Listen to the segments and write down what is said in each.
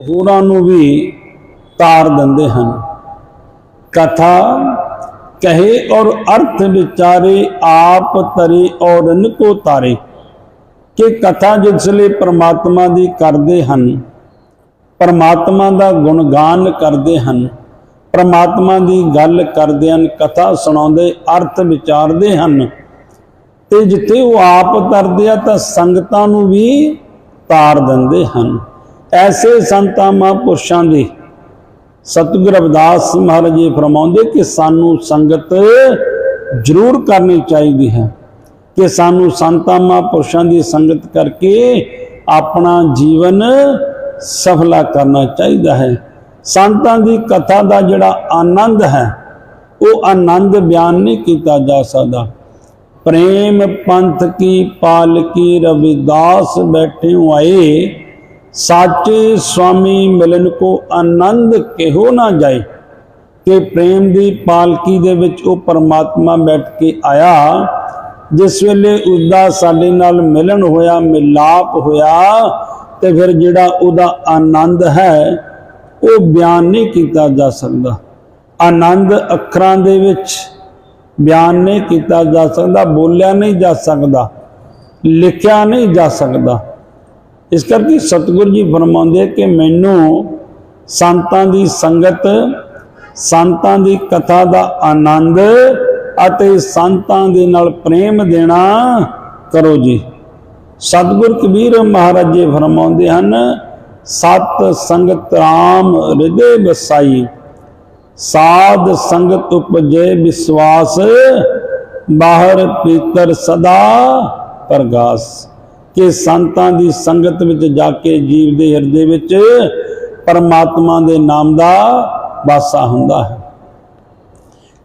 ਹੋਰਾਂ ਨੂੰ ਵੀ ਤਾਰ ਦਿੰਦੇ ਹਨ। ਕਥਾ ਕਹੇ ਔਰ ਅਰਥ ਵਿਚਾਰੇ ਆਪ ਤਰੇ ਔਰ ਇਨਕੋ ਤਾਰੇ। ਕਿ ਕਥਾ ਜਿਸ ਲਈ ਪ੍ਰਮਾਤਮਾ ਦੀ ਕਰਦੇ ਹਨ, ਪ੍ਰਮਾਤਮਾ ਦਾ ਗੁਣਗਾਨ ਕਰਦੇ ਹਨ, ਪ੍ਰਮਾਤਮਾ ਦੀ ਗੱਲ ਕਰਦੇ ਹਨ, ਕਥਾ ਸੁਣਾਉਂਦੇ, ਅਰਥ ਵਿਚਾਰਦੇ ਹਨ, ਤੇ ਜਿੱਥੇ ਉਹ ਆਪ ਤਰਦੇ ਆ ਤਾਂ ਸੰਗਤਾਂ ਨੂੰ ਵੀ ਤਾਰ ਦਿੰਦੇ ਹਨ। ਐਸੇ ਸੰਤਾਂ ਮਹਾਂਪੁਰਸ਼ਾਂ ਦੀ ਸਤਿਗੁਰ ਰਵਿਦਾਸ ਮਹਾਰਾਜ ਜੀ ਫਰਮਾਉਂਦੇ ਕਿ ਸਾਨੂੰ ਸੰਗਤ ਜ਼ਰੂਰ ਕਰਨੀ ਚਾਹੀਦੀ ਹੈ ਕਿ ਸਾਨੂੰ ਸੰਤਾਂ ਮਹਾਂਪੁਰਸ਼ਾਂ ਦੀ ਸੰਗਤ ਕਰਕੇ ਆਪਣਾ ਜੀਵਨ ਸਫਲਾ ਕਰਨਾ ਚਾਹੀਦਾ ਹੈ। ਸੰਤਾਂ ਦੀ ਕਥਾ ਦਾ ਜਿਹੜਾ ਆਨੰਦ ਹੈ, ਉਹ ਆਨੰਦ ਬਿਆਨ ਨਹੀਂ ਕੀਤਾ ਜਾ ਸਕਦਾ। ਪ੍ਰੇਮ ਪੰਥ ਕੀ ਪਾਲਕੀ ਰਵਿਦਾਸ ਬੈਠੇ ਆਏ ਸਾਚੇ ਸੁਆਮੀ ਮਿਲਨ ਕੋ ਆਨੰਦ ਕਿਹੋ ਨਾ ਜਾਏ ਕਿ ਪ੍ਰੇਮ ਦੀ ਪਾਲਕੀ ਦੇ ਵਿੱਚ ਉਹ ਪਰਮਾਤਮਾ ਬੈਠ ਕੇ ਆਇਆ, ਜਿਸ ਵੇਲੇ ਉਸਦਾ ਸਾਡੇ ਨਾਲ ਮਿਲਨ ਹੋਇਆ, ਮਿਲਾਪ ਹੋਇਆ, ਤੇ ਫਿਰ ਜਿਹੜਾ ਉਹਦਾ ਆਨੰਦ ਹੈ, ਉਹ ਬਿਆਨ ਨਹੀਂ ਕੀਤਾ ਜਾ ਸਕਦਾ। ਆਨੰਦ ਅੱਖਰਾਂ ਦੇ ਵਿੱਚ ਬਿਆਨ ਨਹੀਂ ਕੀਤਾ ਜਾ ਸਕਦਾ, ਬੋਲਿਆ ਨਹੀਂ ਜਾ ਸਕਦਾ, ਲਿਖਿਆ ਨਹੀਂ ਜਾ ਸਕਦਾ। ਇਸ ਕਰਕੇ ਸਤਿਗੁਰੂ ਜੀ ਫਰਮਾਉਂਦੇ ਕਿ ਮੈਨੂੰ ਸੰਤਾਂ ਦੀ ਸੰਗਤ, ਸੰਤਾਂ ਦੀ ਕਥਾ ਦਾ ਆਨੰਦ ਅਤੇ ਸੰਤਾਂ ਦੇ ਨਾਲ ਪ੍ਰੇਮ ਦੇਣਾ ਕਰੋ ਜੀ। ਸਤਿਗੁਰ ਕਬੀਰ ਮਹਾਰਾਜ ਜੀ ਫਰਮਾਉਂਦੇ ਹਨ, ਸਤ ਸੰਗਤ ਰਾਮ ਹਿਰਦੇ ਵਸਾਈ, ਸਾਧ ਸੰਗਤ ਉਪਜੇ ਵਿਸ਼ਵਾਸ, ਬਾਹਰ ਪੀਤਰ ਸਦਾ ਪ੍ਰਗਾਸ। ਕਿ ਸੰਤਾਂ ਦੀ ਸੰਗਤ ਵਿੱਚ ਜਾ ਕੇ ਜੀਵ ਦੇ ਹਿਰਦੇ ਵਿੱਚ ਪਰਮਾਤਮਾ ਦੇ ਨਾਮ ਦਾ ਵਾਸਾ ਹੁੰਦਾ ਹੈ।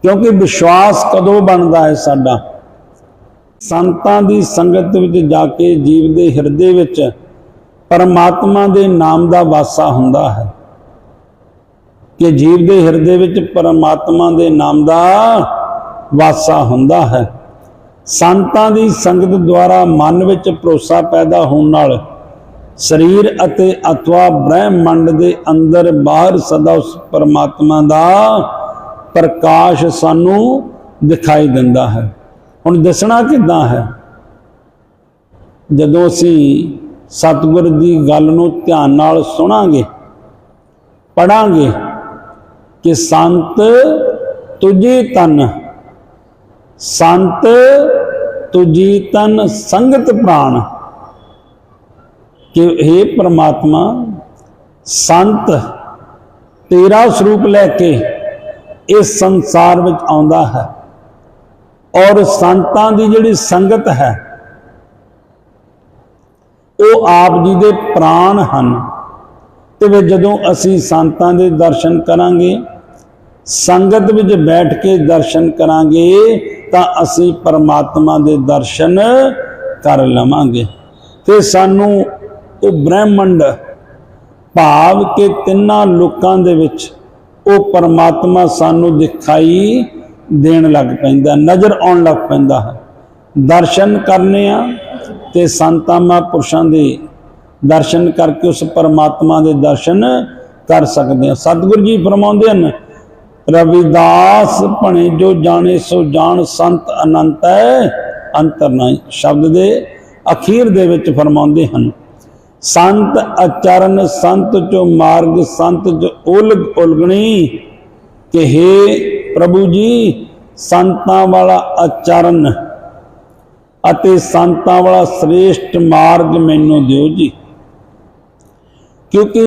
ਕਿਉਂਕਿ ਵਿਸ਼ਵਾਸ ਕਦੋਂ ਬਣਦਾ ਹੈ ਸਾਡਾ? ਸੰਤਾਂ ਦੀ ਸੰਗਤ ਵਿੱਚ ਜਾ ਕੇ ਜੀਵ ਦੇ ਹਿਰਦੇ ਵਿੱਚ ਪਰਮਾਤਮਾ ਦੇ ਨਾਮ ਦਾ ਵਾਸਾ ਹੁੰਦਾ ਹੈ। ਕਿ ਜੀਵ ਦੇ ਹਿਰਦੇ ਵਿੱਚ ਪਰਮਾਤਮਾ ਦੇ ਨਾਮ ਦਾ ਵਾਸਾ ਹੁੰਦਾ ਹੈ। ਸੰਤਾਂ ਦੀ ਸੰਗਤ ਦੁਆਰਾ ਮਨ ਵਿੱਚ ਭਰੋਸਾ ਪੈਦਾ ਹੋਣ ਨਾਲ ਸਰੀਰ ਅਤੇ ਅਥਵਾ ਬ੍ਰਹਿਮੰਡ ਦੇ ਅੰਦਰ ਬਾਹਰ ਸਦਾ ਉਸ ਪਰਮਾਤਮਾ ਦਾ ਪ੍ਰਕਾਸ਼ ਸਾਨੂੰ ਦਿਖਾਈ ਦਿੰਦਾ ਹੈ। ਹੁਣ ਦੱਸਣਾ ਕਿੱਦਾਂ ਹੈ? ਜਦੋਂ ਅਸੀਂ ਸਤਿਗੁਰ ਦੀ ਗੱਲ ਨੂੰ ਧਿਆਨ ਨਾਲ ਸੁਣਾਂਗੇ, ਪੜਾਂਗੇ ਕਿ ਸੰਤ ਤੁਜੀ ਤਨ, ਸੰਤ ਤੁਜੀ ਤਨ ਸੰਗਤ ਪ੍ਰਾਣ। ਕਿ हे ਪ੍ਰਮਾਤਮਾ, ਸੰਤ, ਤੇਰਾ ਸਰੂਪ ਲੈ ਕੇ ਇਸ ਸੰਸਾਰ ਵਿੱਚ ਆਉਂਦਾ ਹੈ। ਔਰ ਸੰਤਾਂ ਦੀ ਜਿਹੜੀ ਸੰਗਤ ਹੈ, ਉਹ ਆਪ ਜੀ ਦੇ ਪ੍ਰਾਣ ਹਨ। ਤੇ ਵੀ ਜਦੋਂ ਅਸੀਂ ਸੰਤਾਂ ਦੇ ਦਰਸ਼ਨ ਕਰਾਂਗੇ, ਸੰਗਤ ਵਿੱਚ ਬੈਠ ਕੇ ਦਰਸ਼ਨ ਕਰਾਂਗੇ ਤਾਂ ਅਸੀਂ ਪਰਮਾਤਮਾ ਦੇ ਦਰਸ਼ਨ ਕਰ ਲਵਾਂਗੇ। ਤੇ ਸਾਨੂੰ ਉਹ ਬ੍ਰਹਿਮੰਡ ਭਾਵ ਕਿ ਤਿੰਨਾਂ ਲੋਕਾਂ ਦੇ ਵਿੱਚ ਉਹ ਪਰਮਾਤਮਾ ਸਾਨੂੰ ਦਿਖਾਈ ਦੇਣ ਲੱਗ ਪੈਂਦਾ, ਨਜ਼ਰ ਆਉਣ ਲੱਗ ਪੈਂਦਾ ਹੈ। ਦਰਸ਼ਨ ਕਰਨੇ ਆ ਤੇ ਸੰਤਾਂ ਮਹਾਂਪੁਰਸ਼ਾਂ ਦੇ ਦਰਸ਼ਨ ਕਰਕੇ ਉਸ ਪਰਮਾਤਮਾ ਦੇ ਦਰਸ਼ਨ ਕਰ ਸਕਦੇ ਆ। ਸਤਿਗੁਰੂ ਜੀ ਫਰਮਾਉਂਦੇ ਹਨ ਰਵਿਦਾਸ ਭਣੇ ਜੋ ਜਾਣੇ ਸੋ ਜਾਣ, ਸੰਤ ਅਨੰਤ ਹੈ। ਅੰਤਰ ਨਹੀਂ, ਸ਼ਬਦ ਦੇ ਅਖੀਰ ਦੇ ਵਿੱਚ ਫਰਮਾਉਂਦੇ ਹਨ, ਸੰਤ ਅਚਰਨ, ਸੰਤ ਜੋ ਮਾਰਗ, ਸੰਤ ਜੋ ਉਲਗ ਉਲਗਣੀ, ਕਿ ਪ੍ਰਭੂ ਜੀ, ਸੰਤਾਂ ਵਾਲਾ ਅਚਰਨ ਅਤੇ ਸੰਤਾਂ ਵਾਲਾ ਸ੍ਰੇਸ਼ਟ ਮਾਰਗ ਮੈਨੂੰ ਦਿਓ ਜੀ। ਕਿਉਂਕਿ